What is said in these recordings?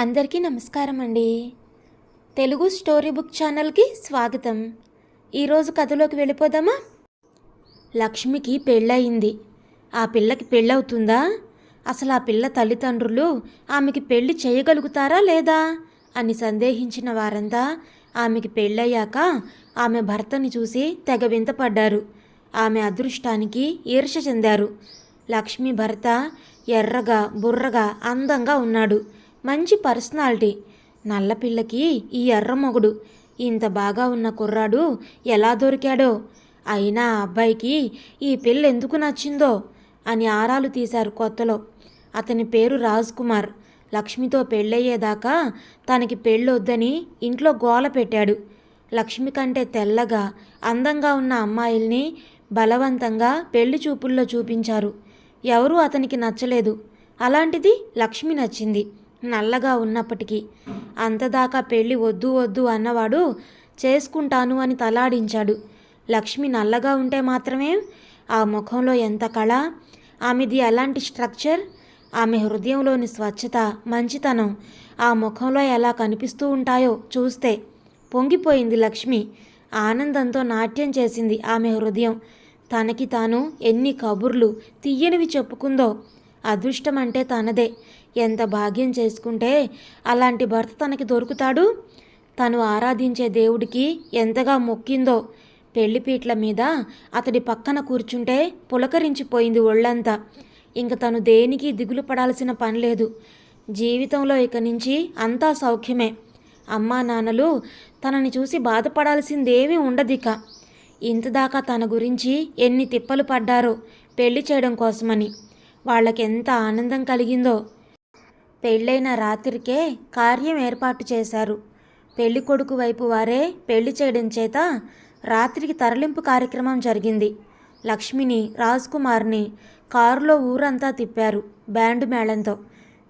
అందరికీ నమస్కారం అండి. తెలుగు స్టోరీ బుక్ ఛానల్కి స్వాగతం. ఈరోజు కథలోకి వెళ్ళిపోదామా? లక్ష్మికి పెళ్ళయింది. ఆ పిల్లకి పెళ్ళవుతుందా? అసలు ఆ పిల్ల తల్లిదండ్రులు ఆమెకి పెళ్ళి చేయగలుగుతారా లేదా? అని సందేహించిన వారంతా ఆమెకి పెళ్ళయ్యాక ఆమె భర్తని చూసి తెగ వింతపడ్డారు. ఆమె అదృష్టానికి ఈర్ష చెందారు. లక్ష్మి భర్త ఎర్రగా బుర్రగా అందంగా ఉన్నాడు. మంచి పర్సనాలిటీ. నల్లపిల్లకి ఈ ఎర్ర మొగుడు. ఇంత బాగా ఉన్న కుర్రాడు ఎలా దొరికాడో. అయినా అబ్బాయికి ఈ పిల్ల ఎందుకు నచ్చిందో అని ఆరాలు తీశారు కొత్తలో. అతని పేరు రాజ్ కుమార్ లక్ష్మితో పెళ్ళయ్యేదాకా తనకి పెళ్ళొద్దని ఇంట్లో గోల పెట్టాడు. లక్ష్మి కంటే తెల్లగా అందంగా ఉన్న అమ్మాయిల్ని బలవంతంగా పెళ్ళి చూపుల్లో చూపించారు. ఎవరూ అతనికి నచ్చలేదు. అలాంటిది లక్ష్మి నచ్చింది. నల్లగా ఉన్నప్పటికీ అంతదాకా పెళ్ళి వద్దు వద్దు అన్నవాడు చేసుకుంటాను అని తలాడించాడు. లక్ష్మి నల్లగా ఉంటే మాత్రమే ఆ ముఖంలో ఎంత కళ ఆమెది ఎలాంటి స్ట్రక్చర్ ఆమె హృదయంలోని స్వచ్ఛత మంచితనం ఆ ముఖంలో ఎలా కనిపిస్తూ ఉంటాయో చూస్తే పొంగిపోయింది లక్ష్మి. ఆనందంతో నాట్యం చేసింది ఆమె హృదయం. తనకి తాను ఎన్ని కబుర్లు తీయనివి చెప్పుకుందో అదృష్టం అంటే తనదే. ఎంత భాగ్యం చేసుకుంటే అలాంటి భర్త తనకి దొరుకుతాడు? తను ఆరాధించే దేవుడికి ఎంతగా మొక్కిందో. పెళ్ళిపీట్ల మీద అతడి పక్కన కూర్చుంటే పులకరించిపోయింది ఒళ్ళంతా. ఇంక తను దేనికి దిగులు పడాల్సిన పని లేదు. జీవితంలో ఇక నుంచి అంతా సౌఖ్యమే. అమ్మా నాన్నలు తనని చూసి బాధపడాల్సిందేమీ ఉండదిక. ఇంతదాకా తన గురించి ఎన్ని తిప్పలు పడ్డారో పెళ్ళి చేయడం కోసమని. వాళ్ళకెంత ఆనందం కలిగిందో. పెళ్ళైన రాత్రికే కార్యం ఏర్పాటు చేశారు. పెళ్ళి కొడుకు వైపు వారే పెళ్ళి చేయడం చేత రాత్రికి తరలింపు కార్యక్రమం జరిగింది. లక్ష్మిని రాజ్ కుమార్ని కారులో ఊరంతా తిప్పారు బ్యాండ్ మేళంతో.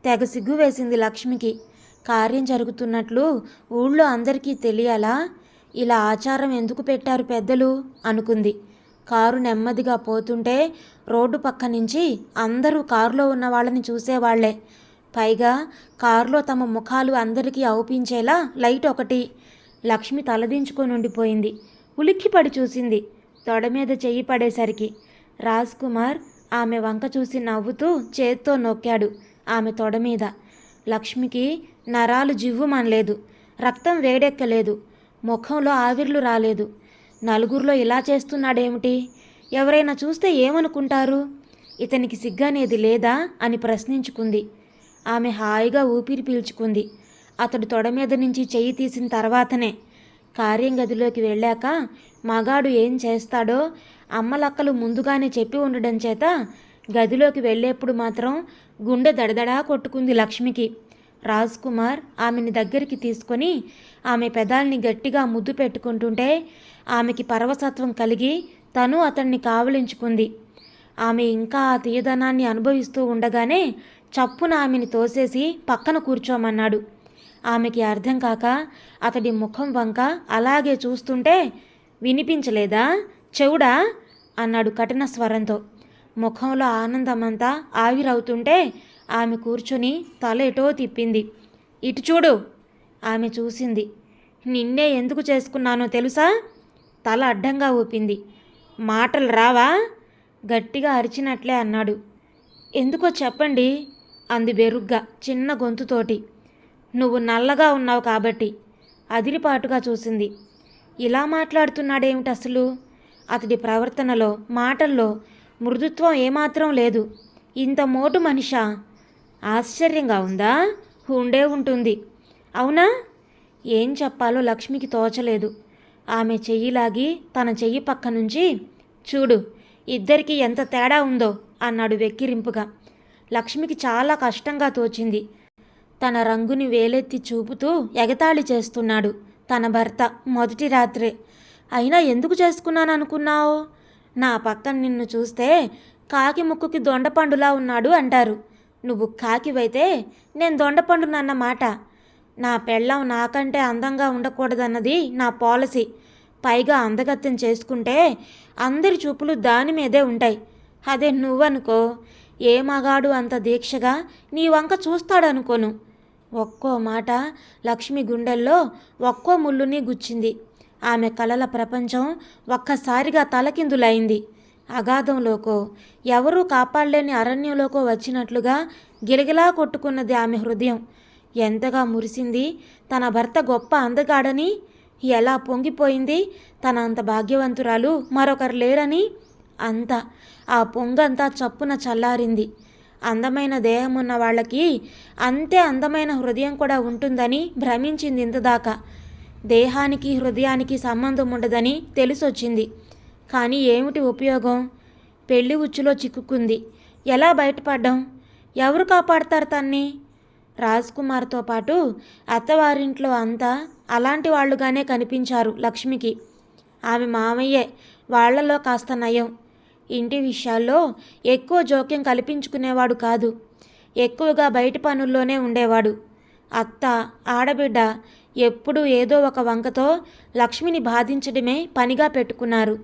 తెగ సిగ్గు వేసింది లక్ష్మికి. కార్యం జరుగుతున్నట్లు ఊళ్ళో అందరికీ తెలియాలా? ఇలా ఆచారం ఎందుకు పెట్టారు పెద్దలు? అనుకుంది. కారు నెమ్మదిగా పోతుంటే రోడ్డు పక్క నుంచి అందరూ కారులో ఉన్న వాళ్ళని చూసేవాళ్ళే. పైగా కారులో తమ ముఖాలు అందరికీ అవుపించేలా లైట్ ఒకటి. లక్ష్మి తలదించుకొని ఉండిపోయింది. ఉలిక్కిపడి చూసింది. తొడ మీద చెయ్యి పడేసరికి రాజ్ కుమార్ ఆమె వంక చూసి నవ్వుతూ చేత్తో నొక్కాడు ఆమె తొడ మీద. లక్ష్మికి నరాలు జివ్వుమనలేదు. రక్తం వేడెక్కలేదు. ముఖంలో ఆవిర్లు రాలేదు. నలుగురిలో ఇలా చేస్తున్నాడేమిటి? ఎవరైనా చూస్తే ఏమనుకుంటారు? ఇతనికి సిగ్గనేది లేదా అని ప్రశ్నించుకుంది. ఆమె హాయిగా ఊపిరి పీల్చుకుంది. అతడు తొడ మీద నుంచి చెయ్యి తీసిన తర్వాతనే కార్యం గదిలోకి వెళ్ళాక మగాడు ఏం చేస్తాడో అమ్మలక్కలు ముందుగానే చెప్పి ఉండడం చేత గదిలోకి వెళ్ళేప్పుడు మాత్రం గుండె దడదడా కొట్టుకుంది లక్ష్మికి. రాజ్ కుమార్ ఆమెని దగ్గరికి తీసుకొని ఆమె పెదాల్ని గట్టిగా ముద్దు పెట్టుకుంటుంటే ఆమెకి పరవసత్వం కలిగి తను అతన్ని కావలించుకుంది. ఆమె ఇంకా ఆ తీయదనాన్ని అనుభవిస్తూ ఉండగానే చప్పున ఆమెని తోసేసి పక్కన కూర్చోమన్నాడు. ఆమెకి అర్థం కాక అతడి ముఖం వంక అలాగే చూస్తుంటే వినిపించలేదా? చెవుడా? అన్నాడు కఠిన స్వరంతో. ముఖంలో ఆనందమంతా ఆవిరవుతుంటే ఆమె కూర్చొని తల ఎటో తిప్పింది. ఇటు చూడు ఆమె చూసింది. నిన్నే ఎందుకు చేసుకున్నానో తెలుసా? తల అడ్డంగా ఊపింది. మాటలు రావా? గట్టిగా అరిచినట్లే అన్నాడు. ఎందుకో చెప్పండి అంది బెరుగ్గా చిన్న గొంతుతోటి. నువ్వు నల్లగా ఉన్నావు కాబట్టి అదిరిపాటుగా చూసింది. ఇలా మాట్లాడుతున్నాడేమిటి అసలు అతడి ప్రవర్తనలో మాటల్లో మృదుత్వం ఏమాత్రం లేదు. ఇంత మోటు మనిషా? ఆశ్చర్యంగా ఉందా? ఉండే ఉంటుంది. అవునా? ఏం చెప్పాలో లక్ష్మికి తోచలేదు. ఆమె చెయ్యిలాగి తన చెయ్యి పక్క నుంచి చూడు ఇద్దరికి ఎంత తేడా ఉందో అన్నాడు వెక్కిరింపుగా. లక్ష్మికి చాలా కష్టంగా తోచింది. తన రంగుని వేలెత్తి చూపుతూ ఎగతాళి చేస్తున్నాడు తన భర్త మొదటి రాత్రే. అయినా ఎందుకు చేసుకున్నాను అనుకున్నావు నా పక్కన నిన్ను చూస్తే కాకి ముక్కుకి దొండపండులా ఉన్నాడు అంటారు. నువ్వు కాకివైతే నేను దొండపండునన్న మాట. నా పెళ్ళం నాకంటే అందంగా ఉండకూడదన్నది నా పాలసీ. పైగా అందగత్యం చేసుకుంటే అందరి చూపులు దాని మీదే ఉంటాయి. అదే నువ్వనుకో. ఏ మగాడు అంత దీక్షగా నీ వంక చూస్తాడనుకోను. ఒక్కో మాట లక్ష్మి గుండెల్లో ఒక్కో ముళ్ళుని గుచ్చింది. ఆమె కలల ప్రపంచం ఒక్కసారిగా తలకిందులైంది. అగాధంలోకో ఎవరూ కాపాడలేని అరణ్యంలోకో వచ్చినట్లుగా గిలగిలా కొట్టుకున్నది ఆమె హృదయం. ఎంతగా మురిసింది తన భర్త గొప్ప అందగాడని ఎలా పొంగిపోయింది తన అంత భాగ్యవంతురాలు మరొకరు లేరని అంతా. ఆ పొంగంతా చప్పున చల్లారింది. అందమైన దేహం ఉన్న వాళ్ళకి అంతే అందమైన హృదయం కూడా ఉంటుందని భ్రమించింది ఇంతదాకా. దేహానికి హృదయానికి సంబంధం ఉండదని తెలిసొచ్చింది. కానీ ఏమిటి ఉపయోగం? పెళ్ళి ఉచ్చులో చిక్కుకుంది. ఎలా బయటపడ్డం? ఎవరు కాపాడతారు తన్ని? రాజ్ కుమార్తో పాటు అత్తవారింట్లో అంతా అలాంటి వాళ్ళుగానే కనిపించారు లక్ష్మికి. ఆమె మామయ్యే వాళ్ళలో కాస్త నయం. ఇంటి విషయాల్లో ఎక్కువ జోక్యం కల్పించుకునేవాడు కాదు. ఎక్కువగా బయట పనుల్లోనే ఉండేవాడు. అత్త ఆడబిడ్డ ఎప్పుడూ ఏదో ఒక వంకతో లక్ష్మిని బాధించడమే పనిగా పెట్టుకున్నారు.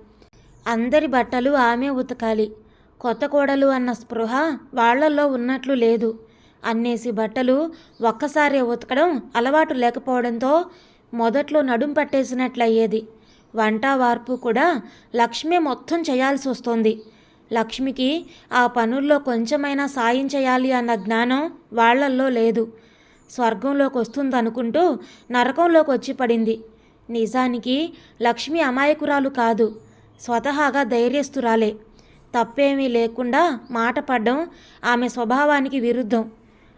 అందరి బట్టలు ఆమె ఉతకాలి. కొత్త కోడలు అన్న స్పృహ వాళ్ళల్లో ఉన్నట్లు లేదు. అన్నేసి బట్టలు ఒక్కసారే ఉతకడం అలవాటు లేకపోవడంతో మొదట్లో నడుం పట్టేసినట్లయ్యేది. వంట వార్పు కూడా లక్ష్మే మొత్తం చేయాల్సి వస్తుంది. లక్ష్మికి ఆ పనుల్లో కొంచెమైనా సాయం చేయాలి అన్న జ్ఞానం వాళ్ళల్లో లేదు. స్వర్గంలోకి వస్తుందనుకుంటూ నరకంలోకి వచ్చి పడింది. నిజానికి లక్ష్మి అమాయకురాలు కాదు. స్వతహాగా ధైర్యస్తురాలే తప్పేమీ లేకుండా మాట పడ్డం ఆమె స్వభావానికి విరుద్ధం.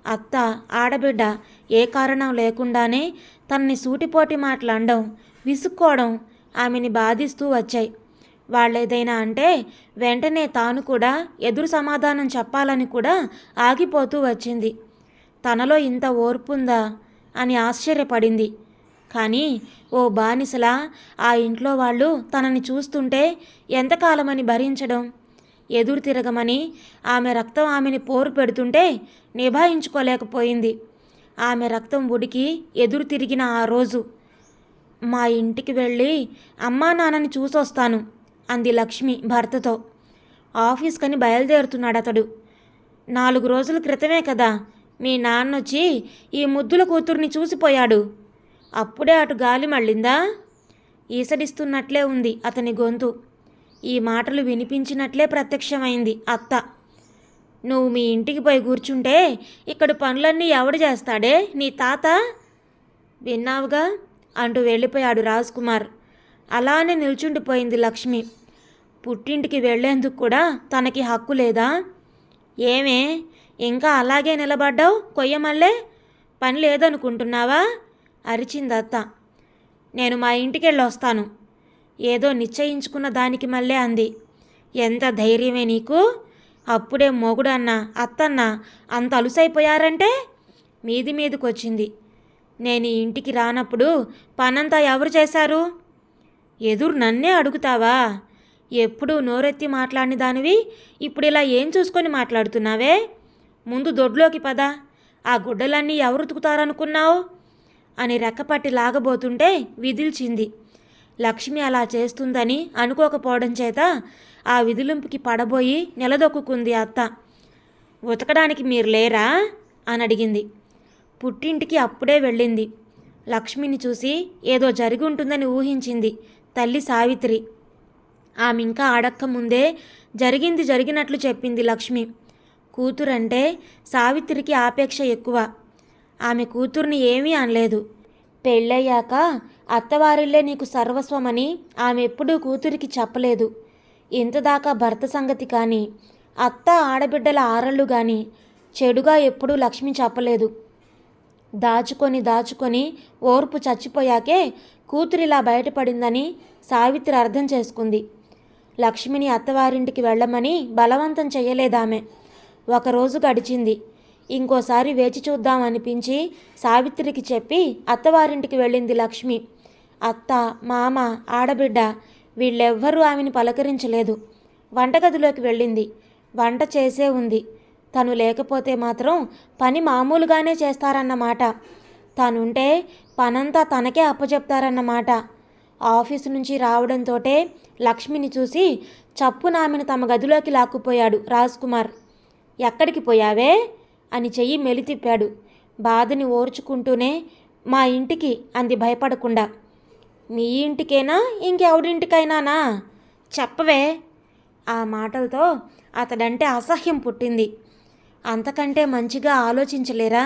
అత్త ఆడబిడ్డ ఏ కారణం లేకుండానే తనని సూటిపోటి మాటలు విసుక్కోవడం ఆమెని బాధిస్తూ వచ్చాయి. వాళ్ళేదైనా అంటే వెంటనే తాను కూడా ఎదురు సమాధానం చెప్పాలని కూడా ఆగిపోతూ వచ్చింది. తనలో ఇంత ఓర్పుందా అని ఆశ్చర్యపడింది. కానీ ఓ బానిసలా ఆ ఇంట్లో వాళ్ళు తనని చూస్తుంటే ఎంతకాలమని భరించడం? ఎదురు తిరగమని ఆమె రక్తం ఆమెని పోరు పెడుతుంటే నిభాయించుకోలేకపోయింది. ఆమె రక్తం ఉడికి ఎదురు తిరిగిన ఆ రోజు మా ఇంటికి వెళ్ళి అమ్మా నాన్నని చూసొస్తాను అంది లక్ష్మి భర్తతో. ఆఫీస్కని బయలుదేరుతున్నాడు అతడు నాలుగు రోజుల క్రితమే కదా మీ నాన్నొచ్చి ఈ ముద్దుల కూతుర్ని చూసిపోయాడు. అప్పుడే అటు గాలి మళ్ళిందా? ఈసడిస్తున్నట్లే ఉంది అతని గొంతు. ఈ మాటలు వినిపించినట్లే ప్రత్యక్షమైంది అత్త. నువ్వు మీ ఇంటికి పోయి కూర్చుంటే ఇక్కడ పనులన్నీ ఎవడు చేస్తాడే? నీ తాత? విన్నావుగా? అంటూ వెళ్ళిపోయాడు రాజ్ కుమార్ అలానే నిల్చుండిపోయింది లక్ష్మి. పుట్టింటికి వెళ్ళేందుకు కూడా తనకి హక్కు లేదా? ఏమే? ఇంకా అలాగే నిలబడ్డావు? కొయ్యమల్లే? పని లేదనుకుంటున్నావా? అరిచిందత్త నేను మా ఇంటికెళ్ళొస్తాను ఏదో నిశ్చయించుకున్న దానికి మళ్ళీ అంది. ఎంత ధైర్యమే నీకు? అప్పుడే మొగుడన్న అత్తన్న అంత అలుసైపోయారంటే? మీది మీదకొచ్చింది. నేను ఇంటికి రానప్పుడు పనంతా ఎవరు చేశారు? ఎదురు నన్నే అడుగుతావా? ఎప్పుడు నోరెత్తి మాట్లాడిన దానివి? ఇప్పుడు ఇలా ఏం చూసుకొని మాట్లాడుతున్నావే? ముందు దొడ్లోకి పద. ఆ గుడ్డలన్నీ ఎవరు ఉతుకుతారనుకున్నావు? అని రెక్కపట్టి లాగబోతుంటే విదిల్చింది. లక్ష్మి అలా చేస్తుందని అనుకోకపోవడం చేత ఆ విధులింపుకి పడబోయి నిలదొక్కుంది అత్త. ఉతకడానికి మీరు లేరా? అని అడిగింది. పుట్టింటికి అప్పుడే వెళ్ళింది. లక్ష్మిని చూసి ఏదో జరిగి ఉంటుందని ఊహించింది తల్లి సావిత్రి. ఆమె ఇంకా ఆడక్క ముందే జరిగింది జరిగినట్లు చెప్పింది లక్ష్మి. కూతురంటే సావిత్రికి ఆపేక్ష ఎక్కువ. ఆమె కూతుర్ని ఏమీ అనలేదు. పెళ్ళయ్యాక అత్తవారిల్లే నీకు సర్వస్వమని ఆమె ఎప్పుడూ కూతురికి చెప్పలేదు. ఇంతదాకా భర్త సంగతి కానీ అత్త ఆడబిడ్డల ఆరళ్ళు కానీ చెడుగా ఎప్పుడూ లక్ష్మి చెప్పలేదు. దాచుకొని దాచుకొని ఓర్పు చచ్చిపోయాకే కూతురిలా బయటపడిందని సావిత్రి అర్థం చేసుకుంది. లక్ష్మిని అత్తవారింటికి వెళ్ళమని బలవంతం చేయలేదామె ఒకరోజు గడిచింది. ఇంకోసారి వేచి చూద్దామనిపించి సావిత్రికి చెప్పి అత్తవారింటికి వెళ్ళింది లక్ష్మి. అత్త మామ ఆడబిడ్డ వీళ్ళెవ్వరూ ఆమెను పలకరించలేదు. వంటగదిలోకి వెళ్ళింది. వంట చేసే ఉంది. తను లేకపోతే మాత్రం పని మామూలుగానే చేస్తారన్నమాట. తనుంటే పనంతా తనకే అప్పచెప్తారన్నమాట. ఆఫీసు నుంచి రావడంతోటే లక్ష్మిని చూసి చప్పు ఆమెను తమ గదిలోకి లాక్కుపోయాడు రాజ్ కుమార్ ఎక్కడికి పోయావే? అని చెయ్యి మెలితిప్పాడు. బాధని ఓర్చుకుంటూనే మా ఇంటికి అంది భయపడకుండా. మీ ఇంటికేనా? ఇంకెవడింటికైనానా చెప్పవే. ఆ మాటలతో అతడంటే అసహ్యం పుట్టింది. అంతకంటే మంచిగా ఆలోచించలేరా?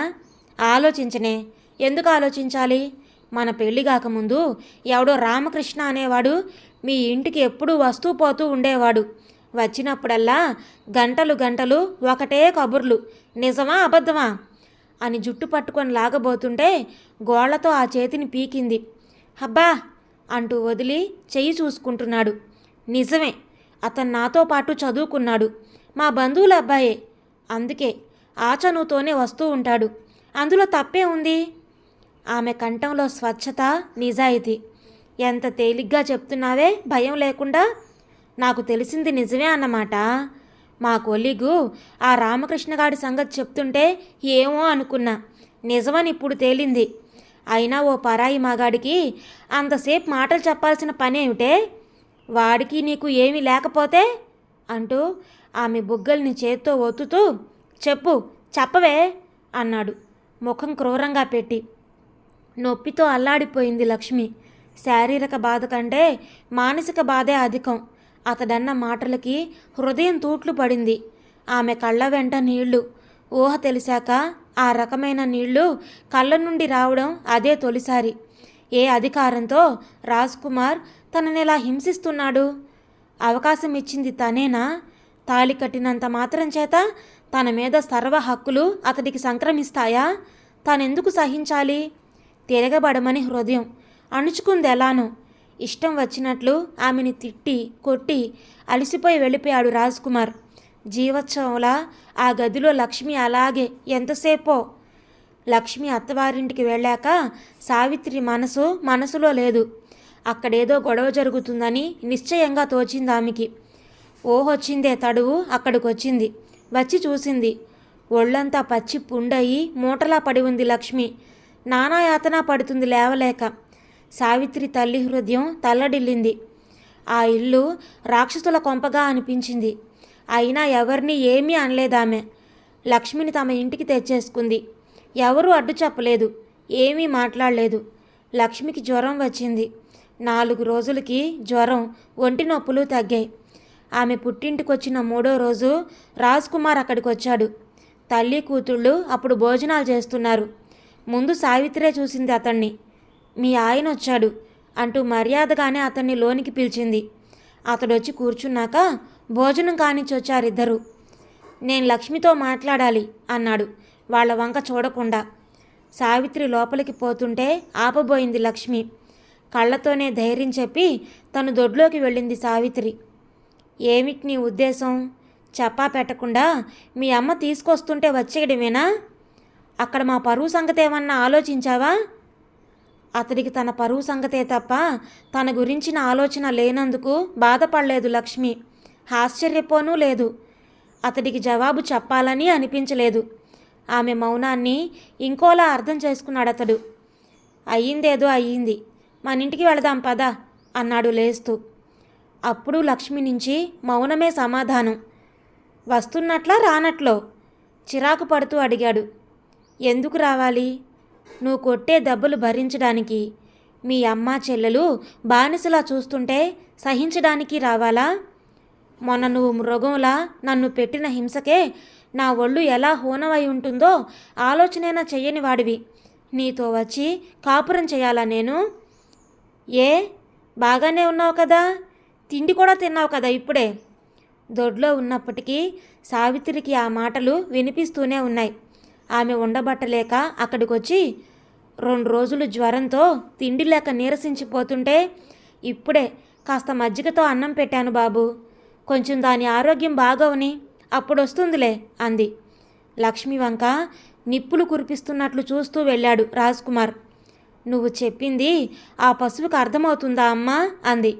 ఆలోచించనే. ఎందుకు ఆలోచించాలి? మన పెళ్ళి కాకముందు ఎవడో రామకృష్ణ అనేవాడు మీ ఇంటికి ఎప్పుడూ వస్తూ పోతూ ఉండేవాడు. వచ్చినప్పుడల్లా గంటలు గంటలు ఒకటే కబుర్లు. నిజమా అబద్ధమా? అని జుట్టు పట్టుకొని లాగబోతుంటే గోళ్ళతో ఆ చేతిని పీకింది. అబ్బా! అంటూ వదిలి చెయ్యి చూసుకుంటున్నాడు. నిజమే అతను నాతో పాటు చదువుకున్నాడు. మా బంధువుల అబ్బాయే. అందుకే ఆచనుతోనే వస్తూ ఉంటాడు. అందులో తప్పే ఉంది? ఆమె కంఠంలో స్వచ్ఛత నిజాయితీ. ఎంత తేలిగ్గా చెప్తున్నావే? భయం లేకుండా? నాకు తెలిసింది నిజమే అన్నమాట. మా కొలీగు ఆ రామకృష్ణగాడి సంగతి చెప్తుంటే ఏమో అనుకున్నా. నిజమని ఇప్పుడు తేలింది. అయినా ఓ పరాయి మాగాడికి అంతసేపు మాటలు చెప్పాల్సిన పనేమిటే? వాడికి నీకు ఏమీ లేకపోతే? అంటూ ఆమె బుగ్గల్ని చేత్తో ఒత్తుతూ చెప్పు చెప్పవే అన్నాడు. ముఖం క్రూరంగా పెట్టి. నొప్పితో అల్లాడిపోయింది లక్ష్మి. శారీరక బాధ కంటే మానసిక బాధే అధికం. అతడన్న మాటలకి హృదయం తూట్లు పడింది. ఆమె కళ్ళ వెంట నీళ్ళు. ఊహ తెలిసాక ఆ రకమైన నీళ్ళు కళ్ళ నుండి రావడం అదే తొలిసారి. ఏ అధికారంతో రాజ్ కుమార్ తననిలా హింసిస్తున్నాడు? అవకాశం ఇచ్చింది తనేనా? తాళి కట్టినంత మాత్రం చేత తన మీద సర్వ హక్కులు అతడికి సంక్రమిస్తాయా? తానెందుకు సహించాలి? తిరగబడమని హృదయం. అణుచుకుంది ఎలానో ఇష్టం వచ్చినట్లు ఆమెని తిట్టి కొట్టి అలసిపోయి వెళ్ళిపోయాడు రాజ్ కుమార్ జీవోత్సవంలా ఆ గదిలో లక్ష్మి అలాగే ఎంతసేపో? లక్ష్మి అత్తవారింటికి వెళ్ళాక సావిత్రి మనసు మనసులో లేదు. అక్కడేదో గొడవ జరుగుతుందని నిశ్చయంగా తోచింది ఆమెకి ఓహొచ్చిందే తడువు అక్కడికొచ్చింది. వచ్చి చూసింది. ఒళ్ళంతా పచ్చి పుండయి మూటలా పడి ఉంది లక్ష్మి. నానాయాతన పడుతుంది లేవలేక. సావిత్రి తల్లి హృదయం తల్లడిల్లింది. ఆ ఇల్లు రాక్షసుల కొంపగా అనిపించింది. అయినా ఎవరిని ఏమీ అనలేదామె. లక్ష్మిని తమ ఇంటికి తెచ్చేసుకుంది. ఎవరూ అడ్డు చెప్పలేదు. ఏమీ మాట్లాడలేదు. లక్ష్మికి జ్వరం వచ్చింది. నాలుగు రోజులకి జ్వరం ఒంటి నొప్పులు తగ్గాయి. ఆమె పుట్టింటికొచ్చిన మూడో రోజు రాజ్ కుమార్ అక్కడికి వచ్చాడు తల్లి కూతుళ్ళు అప్పుడు భోజనాలు చేస్తున్నారు. ముందు సావిత్రే చూసింది అతన్ని. మీ ఆయన వచ్చాడు అంటూ మర్యాదగానే అతన్ని లోనికి పిలిచింది. అతడొచ్చి కూర్చున్నాక భోజనం కానిచ్చొచ్చారిద్దరు. నేను లక్ష్మితో మాట్లాడాలి అన్నాడు వాళ్ళ వంక చూడకుండా. సావిత్రి లోపలికి పోతుంటే ఆపబోయింది లక్ష్మి. కళ్ళతోనే ధైర్యం చెప్పి తను దొడ్లోకి వెళ్ళింది సావిత్రి. ఏమిటి నీ ఉద్దేశం? చెప్పా పెట్టకుండా మీ అమ్మ తీసుకొస్తుంటే వచ్చేయడమేనా? అక్కడ మా పరువు సంగతి ఏమన్నా ఆలోచించావా? అతడికి తన పరువు సంగతే తప్ప తన గురించిన ఆలోచన లేనందుకు బాధపడలేదు లక్ష్మి. ఆశ్చర్యపోనూ లేదు. అతడికి జవాబు చెప్పాలని అనిపించలేదు. ఆమె మౌనాన్ని ఇంకోలా అర్థం చేసుకున్నాడు అతడు అయ్యిందేదో అయ్యింది. మన ఇంటికి వెళదాం పద అన్నాడు లేస్తూ. అప్పుడు లక్ష్మి నుంచి మౌనమే సమాధానం. వస్తున్నట్లా రానట్లో చిరాకు పడుతూ అడిగాడు. ఎందుకు రావాలి? నువ్వు కొట్టే దెబ్బలు భరించడానికి మీ అమ్మ చెల్లెలు బానిసలా చూస్తుంటే సహించడానికి రావాలా? మొన్న నువ్వు మృగంలా నన్ను పెట్టిన హింసకే నా ఒళ్ళు ఎలా హోనమై ఉంటుందో ఆలోచనైనా చెయ్యని వాడివి. నీతో వచ్చి కాపురం చేయాలా నేను? ఏ? బాగానే ఉన్నావు కదా? తిండి కూడా తిన్నావు కదా ఇప్పుడే? దొడ్లో ఉన్నప్పటికీ సావిత్రికి ఆ మాటలు వినిపిస్తూనే ఉన్నాయి. ఆమె ఉండబట్టలేక అక్కడికొచ్చి రెండు రోజులు జ్వరంతో తిండి లేక నీరసించిపోతుంటే ఇప్పుడే కాస్త మజ్జిగతో అన్నం పెట్టాను బాబు. కొంచెం దాని ఆరోగ్యం బాగవని అప్పుడు వస్తుందిలే అంది. లక్ష్మి వంక నిప్పులు కురిపిస్తున్నట్లు చూస్తూ వెళ్ళాడు రాజ్ కుమార్. నువ్వు చెప్పింది ఆ పశువుకు అర్థమవుతుందా అమ్మా? అంది.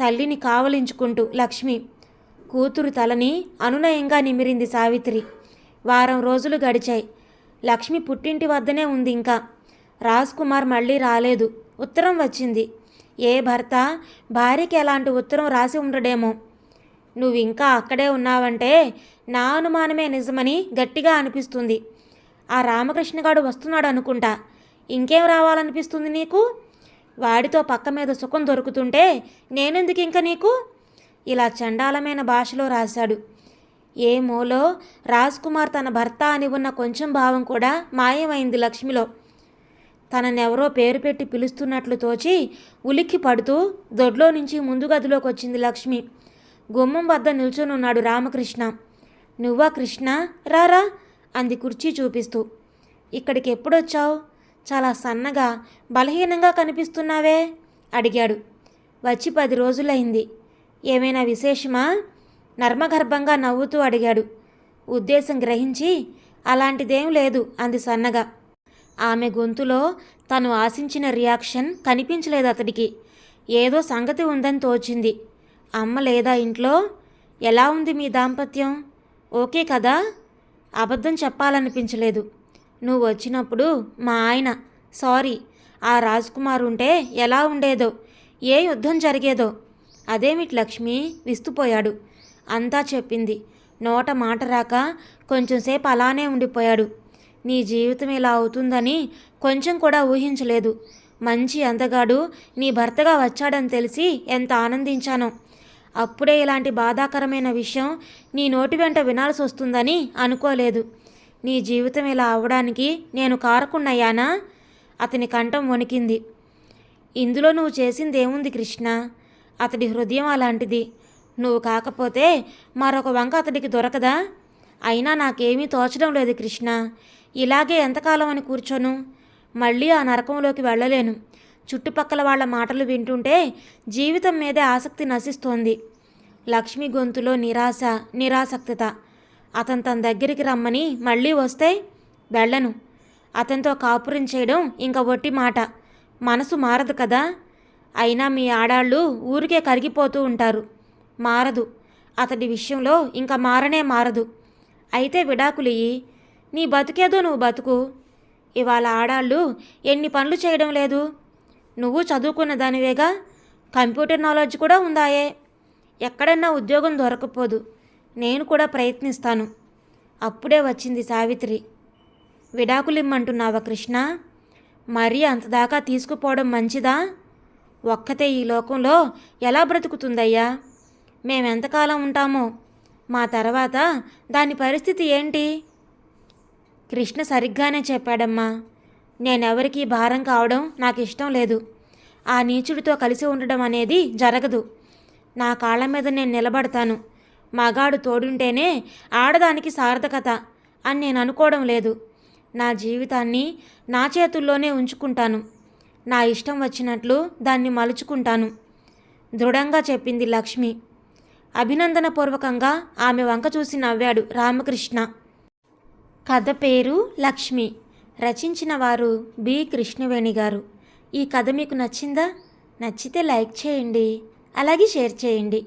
తల్లిని కావలించుకుంటూ లక్ష్మి కూతురు తలని అనునయంగా నిమిరింది సావిత్రి. వారం రోజులు గడిచాయి. లక్ష్మి పుట్టింటి వద్దనే ఉంది ఇంకా. రాజ్ కుమార్ మళ్ళీ రాలేదు. ఉత్తరం వచ్చింది. ఏ భర్త? భార్యకి ఎలాంటి ఉత్తరం రాసి ఉండడేమో. నువ్వు ఇంకా అక్కడే ఉన్నావంటే నా అనుమానమే నిజమని గట్టిగా అనిపిస్తుంది. ఆ రామకృష్ణగాడు వస్తున్నాడు అనుకుంటా ఇంకేం రావాలనిపిస్తుంది నీకు? వాడితో పక్క మీద సుఖం దొరుకుతుంటే నేనెందుకు ఇంక నీకు? ఇలా చండాలమైన భాషలో రాశాడు. ఏ మూలో రాజ్ కుమార్ తన భర్త అని ఉన్న కొంచెం భావం కూడా మాయమైంది లక్ష్మిలో. తననెవరో పేరు పెట్టి పిలుస్తున్నట్లు తోచి ఉలిక్కి పడుతూ దొడ్లో నుంచి ముందు గదిలోకి వచ్చింది లక్ష్మి. గుమ్మం వద్ద నిల్చొనున్నాడు రామకృష్ణ. నువ్వా కృష్ణ? రారా? అంది కుర్చీ చూపిస్తూ. ఇక్కడికి ఎప్పుడొచ్చావు? చాలా సన్నగా బలహీనంగా కనిపిస్తున్నావే? అడిగాడు. వచ్చి పది రోజులైంది. ఏమైనా విశేషమా? నర్మగర్భంగా నవ్వుతూ అడిగాడు. ఉద్దేశం గ్రహించి అలాంటిదేం లేదు అంది సన్నగా. ఆమె గొంతులో తను ఆశించిన రియాక్షన్ కనిపించలేదు అతడికి. ఏదో సంగతి ఉందని తోచింది. అమ్మ లేదా ఇంట్లో? ఎలా ఉంది మీ దాంపత్యం? ఓకే కదా? అబద్ధం చెప్పాలనిపించలేదు. నువ్వు వచ్చినప్పుడు మా ఆయన సారీ ఆ రాజ్కుమార్ ఉంటే ఎలా ఉండేదో ఏ యుద్ధం జరిగేదో. అదేమిటి లక్ష్మి? విస్తుపోయాడు. అంతా చెప్పింది. నోట మాట రాక కొంచెంసేపు అలానే ఉండిపోయాడు. నీ జీవితం ఇలా అవుతుందని కొంచెం కూడా ఊహించలేదు. మంచి అందగాడు నీ భర్తగా వచ్చాడని తెలిసి ఎంత ఆనందించానో. అప్పుడే ఇలాంటి బాధాకరమైన విషయం నీ నోటి వెంట వినాల్సి వస్తుందని అనుకోలేదు. నీ జీవితం ఇలా అవడానికి నేను కారకున్నయ్యానా అతని కంఠం వణికింది. ఇందులో నువ్వు చేసింది ఏముంది కృష్ణ? అతడి హృదయం అలాంటిది. నువ్వు కాకపోతే మరొక వంక అతడికి దొరకదా? అయినా నాకేమీ తోచడం లేదు కృష్ణ. ఇలాగే ఎంతకాలం అని కూర్చోను? మళ్ళీ ఆ నరకంలోకి వెళ్ళలేను. చుట్టుపక్కల వాళ్ళ మాటలు వింటుంటే జీవితం మీదే ఆసక్తి నశిస్తోంది. లక్ష్మి గొంతులో నిరాశ నిరాసక్తత. అతను తన దగ్గరికి రమ్మని మళ్ళీ వస్తే వెళ్ళను. అతనితో కాపురం చేయడం ఇంకా ఒట్టి మాట. మనసు మారదు కదా? అయినా మీ ఆడాళ్ళు ఊరికే కరిగిపోతూ ఉంటారు. మారదు. అతడి విషయంలో ఇంకా మారనే మారదు. అయితే విడాకులియ్యి నీ బతుకేదో నువ్వు బతుకు. ఇవాళ ఆడాళ్ళు ఎన్ని పనులు చేయడం లేదు? నువ్వు చదువుకున్న దానివేగా కంప్యూటర్ నాలెడ్జ్ కూడా ఉందాయే. ఎక్కడన్నా ఉద్యోగం దొరకపోదు. నేను కూడా ప్రయత్నిస్తాను. అప్పుడే వచ్చింది సావిత్రి. విడాకులిమ్మంటున్నావా కృష్ణ? మరీ అంతదాకా తీసుకుపోవడం మంచిదా? ఒక్కతే ఈ లోకంలో ఎలా బ్రతుకుతుందయ్యా? మేమెంతకాలం ఉంటామో? మా తర్వాత దాని పరిస్థితి ఏంటి? కృష్ణ సరిగ్గానే చెప్పాడమ్మా. నేనెవరికీ భారం కావడం నాకు ఇష్టం లేదు. ఆ నీచుడితో కలిసి ఉండడం అనేది జరగదు. నా కాళ్ళ మీద నేను నిలబడతాను. మగాడు తోడుంటేనే ఆడదానికి సార్థకత అని నేను అనుకోవడం లేదు. నా జీవితాన్ని నా చేతుల్లోనే ఉంచుకుంటాను. నా ఇష్టం వచ్చినట్లు దాన్ని మలుచుకుంటాను. దృఢంగా చెప్పింది లక్ష్మి. అభినందనపూర్వకంగా ఆమె వంక చూసి నవ్వాడు రామకృష్ణ. కథ పేరు లక్ష్మి. రచించిన వారు బి. కృష్ణవేణి గారు. ఈ కథ మీకు నచ్చిందా? నచ్చితే లైక్ చేయండి. అలాగే షేర్ చేయండి.